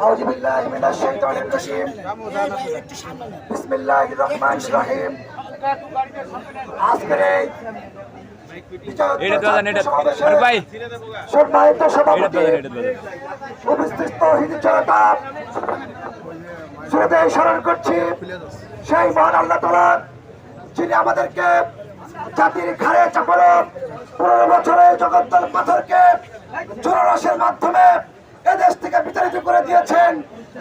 أعوذ بالله من الشيطان الرجيم بسم الله الرحمن الرحيم আজকের এই বিজয়োত্তর এটা দাদা এটা সমাবেশে আরে ভাই সম্মানিত এটা সভাপতি দাদা এটা দাদা উপস্থিত তৌহিদ জনতা শ্রদ্ধে স্মরণ করছি সেই মহান আল্লাহ তালা যিনি আমাদেরকে জাতির ঘাড়ে চাপড়ে পনেরো বছরে জগদ্দল পাথরকে জনরসের মাধ্যমে এদেশ থেকে বিতাড়িত করে দিয়েছেন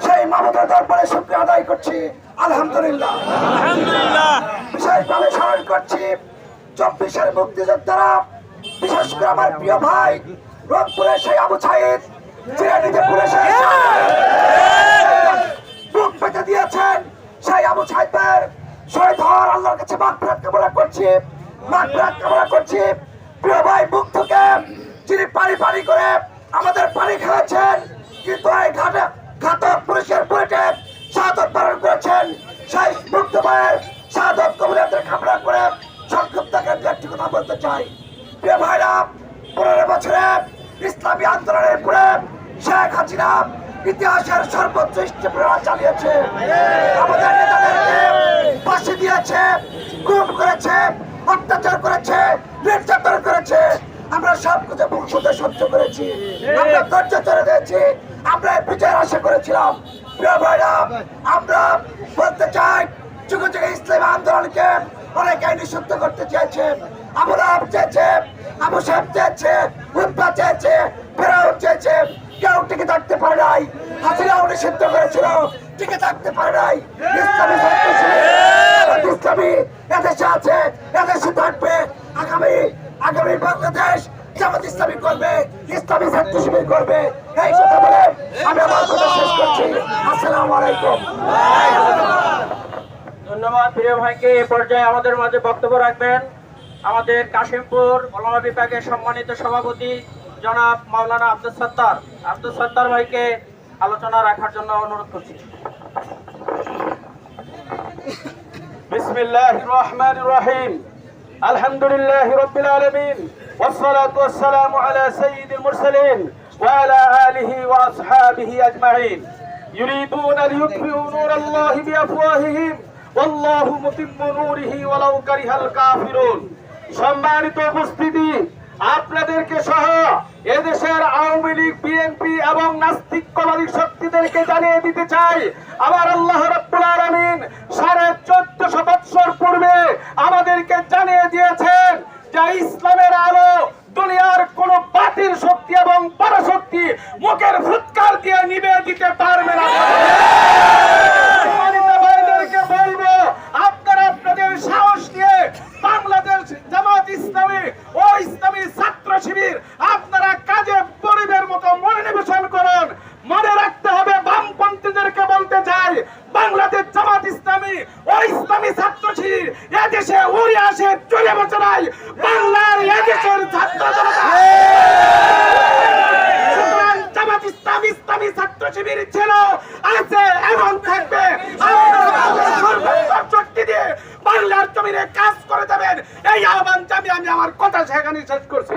সেই মানবতার দরবারে শুক্রিয়া আদায় করছি। আলহামদুলিল্লাহ। আলহামদুলিল্লাহ। বিশেষভাবে স্মরণ করছি। চব্বিশের মুক্তিযোদ্ধারা বিশেষ করে আমার প্রিয় ভাই রংপুরের সেই আবু সাইদ চিরানিতে পুলিশের বুক পেতে দিয়েছেন। সেই আবু সাইদের শহীদ হওয়ার আল্লাহর কাছে মাগফিরাত কামনা করছি। মাগফিরাত কামনা করছি। প্রিয় ভাই বুক থেকে যিনি পানি পানি করে পানি খেয়েছেন, কিন্তু এই ঘাটে ঘাতক পুলিশের বুলেটে শাহাদত পালন করেছেন। সেই মুক্ত ভাইয়ের শাহাদত কবুলিয়াতের কামনা করে সংক্ষিপ্ত একটি কথা বলতে চাই। প্রিয় ভাইরা, পনেরো বছরে ইসলামী আন্দোলনের পরে শেখ হাসিনা ইতিহাসের সর্বোচ্চ ইস্তেপ্রেরণা চালিয়েছে। আমাদের নেতাদেরকে ফাঁসি দিয়েছে, গুম করেছে, অত্যাচার করেছে, নির্যাতন করেছে। আমরা সব কিছু ভবিষ্যতে সহ্য করেছি। আমরা ধৈর্য ধরে দিয়েছি। আমরা বিজয়ের আশা করেছিলাম। আমরা বলতে চাই যুগে যুগে ইসলামী আন্দোলনকে অনেকে নিষিদ্ধ করতে চেয়েছে। রাহাব চেয়েছে, আবু সাহেব চেয়েছে উদ্ভা চেয়েছে, ফেরাউন চেয়েছে। কেউ টিকে থাকতে পারে নাই। হাসিনাও নিষিদ্ধ করেছিল, টিকে থাকতে পারে নাই। ইসলামী ইসলামী এদেশে আছে, এদেশে থাকবে। আগামী আগামী বাংলাদেশ জামাত ইসলামী করবে ইসলামী ছাত্র শিবির করবে। এই কথা বলে আমি আমার কথা শেষ করছি। আসসালামু আলাইকুম। ধন্যবাদ প্রিয় ভাইকে এ পর্যায়ে আমাদের মাঝে বক্তব্য রাখবেন আমাদের কাশিমপুর মৌলানা বিভাগের সম্মানিত সভাপতি জনাব মাওলানা আব্দুল সত্তার। আব্দুল সত্তার ভাইকে আলোচনা রাখার জন্য অনুরোধ করছি। বিসমিল্লাহ রহমান রহিম। আলহামদুলিল্লাহ রাব্বিল আলমিন। والصلاة والسلام على سيد المرسلين وعلى آله وأصحابه أجمعين يريدون ليطفئوا نور الله بأفواههم والله متم نوره ولو كره الكافرون সম্মানিত উপস্থিতি আপনাদেরকে সহ এদেশের আওয়ামী লীগ বিএনপি এবং নাস্তিকবাদী শক্তিদেরকে জানিয়ে দিতে চাই আমার আল্লাহ রাব্বুল আলামিন সাড়ে চোদ্দশো বৎসর পূর্বে আমাদেরকে জানিয়ে দিয়েছেন যে ইসলামের আলো দুনিয়ার কোন বাতিল শক্তি এবং পরাশক্তি মুখের ফুৎকার দিয়ে নিবে দিতে পারবে না সম্মানিত ভাইদেরকে বলব আপনারা আপনাদের সাহস নিয়ে বাংলাদেশ জামাত ইসলামী ও ইসলামী ছাত্র শিবির আপনারা কাজে পরিবের মতো মনোনিবেশন করুন মনে রাখতে হবে বামপন্থীদেরকে বলতে চাই বাংলাদেশ জামাত ইসলামী ও ইসলামী ছাত্র শিবির এদেশে উড়ে আসে চলে নাই বাংলার এদেশের ছাত্র জনতা। এবং থাকবে। কাজ করে যাবেন এই আহ্বান আমি আমার কথা সেখানে শেষ করছি।